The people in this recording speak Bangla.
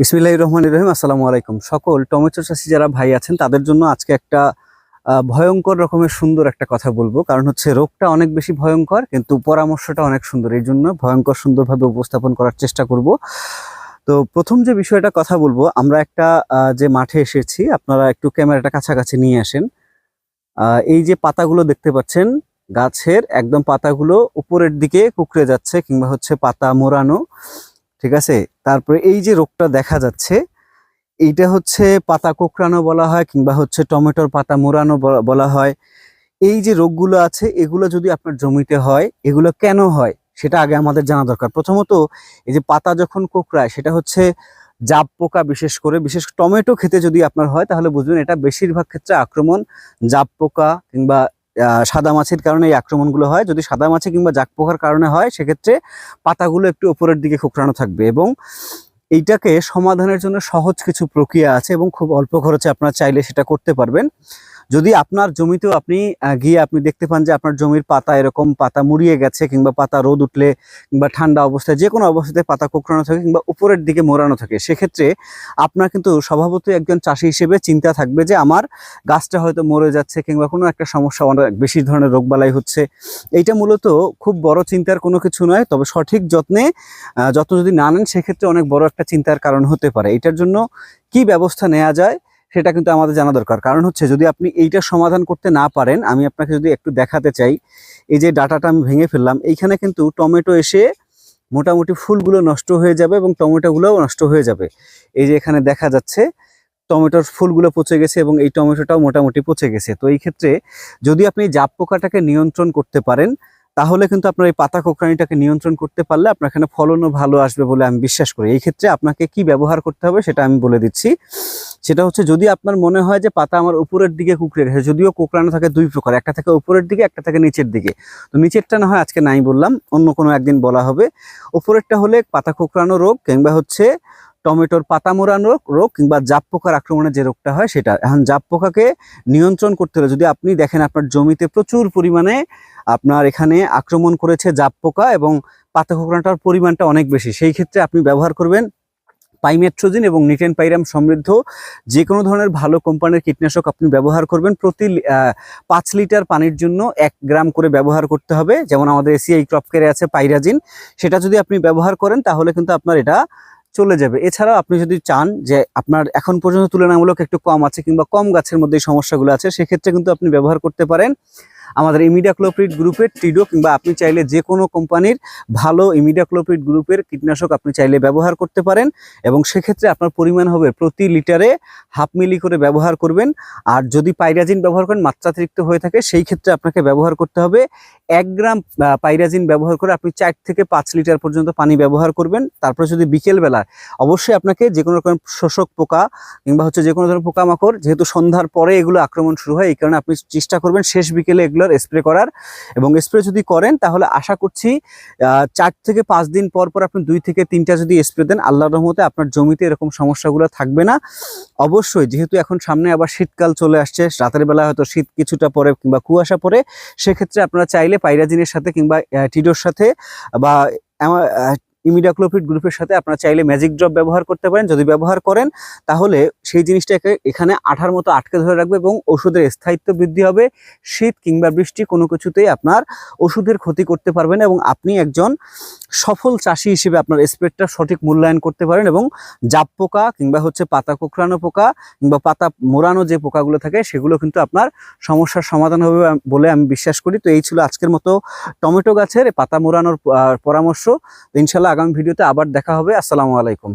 বিসমিল্লাহ রহমান রহিম, আসসালামু আলাইকুম। সকল টমেটো চাষি যারা ভাই আছেন, তাদের জন্য আজকে একটা ভয়ঙ্কর রকমের সুন্দর একটা কথা বলব। কারণ হচ্ছে রোগটা অনেক বেশি ভয়ঙ্কর, কিন্তু পরামর্শটা অনেক সুন্দর। এই জন্য ভয়ঙ্কর সুন্দরভাবে উপস্থাপন করার চেষ্টা করব। তো প্রথম যে বিষয়টা কথা বলব, আমরা একটা যে মাঠে এসেছি, আপনারা একটু ক্যামেরাটা কাছাকাছি নিয়ে আসেন। এই যে পাতাগুলো দেখতে পাচ্ছেন, গাছের একদম পাতাগুলো উপরের দিকে কুকড়ে যাচ্ছে, কিংবা হচ্ছে পাতা মোড়ানো। ঠিক আছে? তারপরে এই যে রোগটা দেখা যাচ্ছে, এইটা হচ্ছে পাতা কোকড়ানো বলা হয় কিংবা হচ্ছে টমেটোর পাতা মোড়ানো বলা- হয়। এই যে রোগগুলো আছে, এগুলো যদি আপনার জমিতে হয়, এগুলো কেন হয়? সেটা আগে আমাদের জানা দরকার। প্রথমত, এই যে পাতা যখন কোকড়ায়, সেটা হচ্ছে জাপ পোকা বিশেষ করে, বিশেষ টমেটো খেতে যদি আপনার হয়, তাহলে বুঝবেন এটা বেশিরভাগ ক্ষেত্রে আক্রমণ জাপ পোকা কিংবা সাদা মাছের কারণে এই আক্রমণগুলো হয়। যদি সাদা মাছি কিংবা জাক পোকার কারণে হয়, সেক্ষেত্রে পাতাগুলো একটু ওপরের দিকে খোকরানো থাকবে এবং এইটাকে সমাধানের জন্য সহজ কিছু প্রক্রিয়া আছে এবং খুব অল্প খরচে আপনারা চাইলে সেটা করতে পারবেন। যদি আপনার জমিতেও আপনি গিয়ে আপনি দেখতে পান যে আপনার জমির পাতা এরকম পাতা মুড়িয়ে গেছে কিংবা পাতা রোদ উঠলে কিংবা ঠান্ডা অবস্থায় যে কোনো অবস্থাতে পাতা কোকড়ানো থাকে কিংবা উপরের দিকে মোড়ানো থাকে, সেক্ষেত্রে আপনার কিন্তু স্বভাবতই একজন চাষি হিসেবে চিন্তা থাকবে যে আমার গাছটা হয়তো মরে যাচ্ছে কিংবা কোনো একটা সমস্যা, অনেক বেশি ধরনের রোগবালাই হচ্ছে। এইটা মূলত খুব বড় চিন্তার কোনো কিছু নয়, তবে সঠিক যত্নে যত্ন যদি না নেন, সেক্ষেত্রে অনেক বড় একটা চিন্তার কারণ হতে পারে। এটার জন্য কি ব্যবস্থা নেওয়া যায়? সেটা কিন্তু আমাদের জানা দরকার। কারণ হচ্ছে যদি আপনি এইটা সমাধান করতে না পারেন, আমি আপনাকে যদি একটু দেখাতে চাই, এই যে ডাটাটা আমি ভেঙে ফেললাম, এইখানে কিন্তু টমেটো এসে মোটামুটি ফুলগুলো নষ্ট হয়ে যাবে এবং টমেটোগুলোও নষ্ট হয়ে যাবে। এই যে এখানে দেখা যাচ্ছে, টমেটোর ফুলগুলো পচে গেছে এবং এই টমেটোটাও মোটামুটি পচে গেছে। তো এই ক্ষেত্রে যদি আপনি জাপ পোকাটাকে নিয়ন্ত্রণ করতে পারেন তাহলে কিন্তু আপনার এই পাতা কোঁকড়ানিটাকে নিয়ন্ত্রণ করতে পারলে আপনার এখানে ফলনও ভালো আসবে বলে আমি বিশ্বাস করি। এই ক্ষেত্রে আপনাকে কি ব্যবহার করতে হবে সেটা আমি বলে দিচ্ছি। সেটা হচ্ছে যদি আপনার মনে হয় যে পাতা আমার উপরের দিকে কুকড়ে গেছে, যদিও কোঁকড়ানো থাকে দুই প্রকার, একটা থাকে উপরের দিকে, একটা থাকে নিচের দিকে। তো নিচেরটা না হয় আজকে নাই বললাম, অন্য কোনো একদিন বলা হবে। উপরেরটা হলে পাতা কোঁকড়ানো রোগ কিংবা হচ্ছে টমেটোর পাতা মোড়ানো রোগ রোগ কিংবা জাপ পোকার আক্রমণে যে রোগটা হয় সেটা। এখন জাপ পোকাকে নিয়ন্ত্রণ করতে হলে যদি আপনি দেখেন আপনার জমিতে প্রচুর পরিমাণে আপনার এখানে আক্রমণ করেছে জাপ পোকা এবং পাতা কোঁকড়াটার পরিমাণটা অনেক বেশি, সেই ক্ষেত্রে আপনি ব্যবহার করবেন পাইমেট্রোজিন এবং নিটেন পাইরাম সমৃদ্ধ যে কোনো ধরনের ভালো কোম্পানির কীটনাশক আপনি ব্যবহার করবেন। প্রতি পাঁচ লিটার পানির জন্য এক গ্রাম করে ব্যবহার করতে হবে। যেমন আমাদের এসিআই ক্রপ কেয়ারে আছে পাইরাজিন, সেটা যদি আপনি ব্যবহার করেন তাহলে কিন্তু আপনার এটা চলে যাবে। এছাড়া আপনি যদি চান যে আপনার এখন পর্যন্ত তুলনামূলক একটু কম আছে কিংবা কম গাছের মধ্যে সমস্যাগুলো আছে, সেক্ষেত্রে কিন্তু আপনি ব্যবহার করতে পারেন। আমাদের ইমিডিয়াক্লোপ্রিড গ্রুপের টিডো কিংবা আপনি চাইলে যে কোনো কোম্পানির ভালো ইমিডিয়াক্লোপ্রিড গ্রুপের কীটনাশক আপনি চাইলে ব্যবহার করতে পারেন এবং সেক্ষেত্রে আপনার পরিমাণ হবে প্রতি লিটারে হাফ মিলি করে ব্যবহার করবেন। আর যদি পাইরাজিন ব্যবহার করেন, মাত্রাতিরিক্ত হয়ে থাকে, সেই ক্ষেত্রে আপনাকে ব্যবহার করতে হবে এক গ্রাম পাইরাজিন ব্যবহার করে আপনি চার থেকে পাঁচ লিটার পর্যন্ত পানি ব্যবহার করবেন। তারপরে যদি বিকেলবেলা অবশ্যই আপনাকে যে কোনো রকম শোষক পোকা কিংবা হচ্ছে যে কোনো ধরনের পোকামাকড়, যেহেতু সন্ধ্যার পরে এগুলো আক্রমণ শুরু হয়, এই কারণে আপনি চেষ্টা করবেন শেষ বিকেলে এগুলোর স্প্রে করার এবং স্প্রে যদি করেন, তাহলে আশা করছি চার থেকে পাঁচ দিন পর পর আপনি দুই থেকে তিনটা যদি স্প্রে দেন, আল্লাহর রহমতে আপনার জমিতে এরকম সমস্যাগুলো থাকবে না। অবশ্যই, যেহেতু এখন সামনে আবার শীতকাল চলে আসছে, রাতের বেলা হয়তো শীত কিছুটা পরে কিংবা কুয়াশা পরে, সেক্ষেত্রে আপনারা চাইলে পাইরাজিনের সাথে কিংবা টিডোর সাথে বা ইমিডাক্লোপিড গ্রুপের সাথে আপনারা চাইলে ম্যাজিক ড্রপ ব্যবহার করতে পারেন। যদি ব্যবহার করেন, তাহলে সেই জিনিসটাকে এখানে আঠার মতো আটকে ধরে রাখবে এবং ওষুধের স্থায়িত্ব বৃদ্ধি হবে। শীত কিংবা বৃষ্টি কোনো কিছুতেই আপনার ওষুধের ক্ষতি করতে পারবেন এবং আপনি একজন সফল চাষি হিসেবে আপনার স্প্রেডটা সঠিক মূল্যায়ন করতে পারেন এবং জাপ পোকা কিংবা হচ্ছে পাতা কোঁকড়ানো পোকা কিংবা পাতা মোড়ানো যে পোকাগুলো থাকে, সেগুলো কিন্তু আপনার সমস্যার সমাধান হবে বলে আমি বিশ্বাস করি। তো এই ছিল আজকের মতো টমেটো গাছের পাতা মোড়ানোর পরামর্শ। ইনশাল্লাহ আগামী ভিডিওতে আবার দেখা হবে। আসসালামু আলাইকুম।